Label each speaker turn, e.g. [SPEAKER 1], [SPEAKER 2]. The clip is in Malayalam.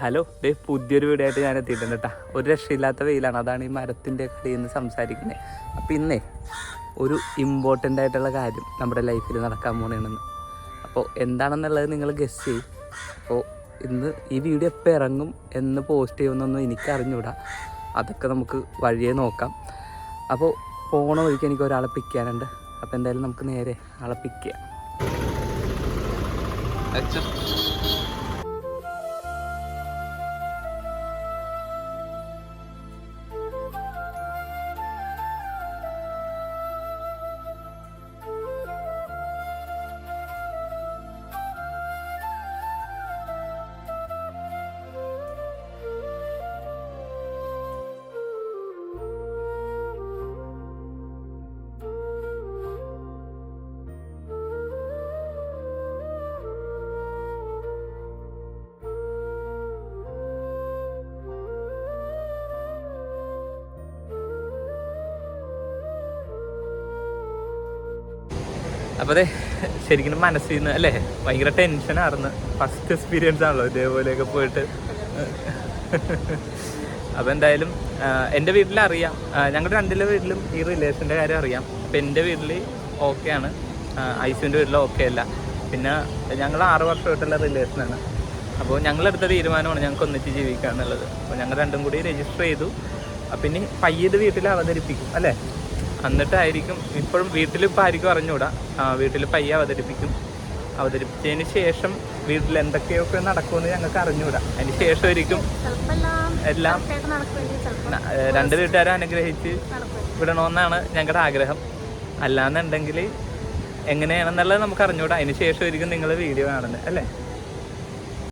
[SPEAKER 1] ഹലോ ഡേ പുതിയൊരു വീഡിയോ ആയിട്ട് ഞാൻ എത്തിയിട്ടുണ്ട് കേട്ടോ ഒരു രക്ഷയില്ലാത്ത വെയിലാണ്. അതാണ് ഈ മരത്തിന്റെ കടയിൽ നിന്ന് സംസാരിക്കുന്നത് അപ്പം ഇന്നേ ഒരു ഇമ്പോർട്ടന്റ് ആയിട്ടുള്ള കാര്യം നമ്മുടെ ലൈഫിൽ നടക്കാൻ പോണേണെന്ന്. അപ്പോൾ എന്താണെന്നുള്ളത് നിങ്ങൾ ഗസ് ചെയ്യും. അപ്പോൾ ഇന്ന് ഈ വീഡിയോ എപ്പോൾ ഇറങ്ങും എന്ന് പോസ്റ്റ് ചെയ്യുമെന്നൊന്നും എനിക്ക് അറിഞ്ഞൂടാ. അതൊക്കെ നമുക്ക് വഴിയെ നോക്കാം. അപ്പോൾ പോണ വഴിക്ക് എനിക്ക് ഒരാളെ പിക്ക് ചെയ്യാനുണ്ട്. അപ്പോൾ എന്തായാലും നമുക്ക് നേരെ ആളെ പിക്ക് ചെയ്യാം. അപ്പോൾ അതെ ശരിക്കും മനസ്സിൽ നിന്ന് അല്ലേ? ഭയങ്കര ടെൻഷനായിരുന്നു ഫസ്റ്റ് എക്സ്പീരിയൻസ് ആണല്ലോ ഇതേപോലെയൊക്കെ പോയിട്ട്. അപ്പോൾ എന്തായാലും എന്റെ വീട്ടിൽ അറിയാം. ഞങ്ങളുടെ രണ്ടിലെ വീട്ടിലും ഈ റിലേഷന്റെ കാര്യം അറിയാം. അപ്പോൾ എന്റെ വീട്ടിൽ ആണ്. ഐസുവിന്റെ വീട്ടിൽ ഓക്കെ അല്ല. പിന്നെ ഞങ്ങൾ ആറ് വർഷമായിട്ടുള്ള റിലേഷനാണ് അപ്പോൾ ഞങ്ങളെടുത്ത തീരുമാനമാണ് ഞങ്ങൾക്ക് ഒന്നിച്ച് ജീവിക്കുക എന്നുള്ളത് അപ്പോൾ ഞങ്ങൾ രണ്ടും കൂടി രജിസ്റ്റർ ചെയ്തു. അപ്പം ഇനി പയ്യത് വീട്ടിൽ അവതരിപ്പിക്കും അല്ലേ? എന്നിട്ടായിരിക്കും. ഇപ്പോഴും വീട്ടിൽ ഇപ്പോൾ ആയിരിക്കും അറിഞ്ഞുകൂടാ വീട്ടിൽ പയ്യെ അവതരിപ്പിക്കും. അവതരിപ്പിച്ചതിന് ശേഷം വീട്ടിൽ എന്തൊക്കെയൊക്കെ നടക്കുമെന്ന് ഞങ്ങൾക്ക് അറിഞ്ഞുകൂടാ അതിന് ശേഷമായിരിക്കും എല്ലാം രണ്ട് വീട്ടുകാരെ അനുഗ്രഹിച്ച് വിടണമെന്നാണ് ഞങ്ങളുടെ ആഗ്രഹം. അല്ലാന്നുണ്ടെങ്കിൽ എങ്ങനെയാണെന്നുള്ളത് നമുക്ക് അറിഞ്ഞുകൂടാ അതിന് ശേഷമായിരിക്കും നിങ്ങൾ വീഡിയോ കാണുന്നത് അല്ലേ?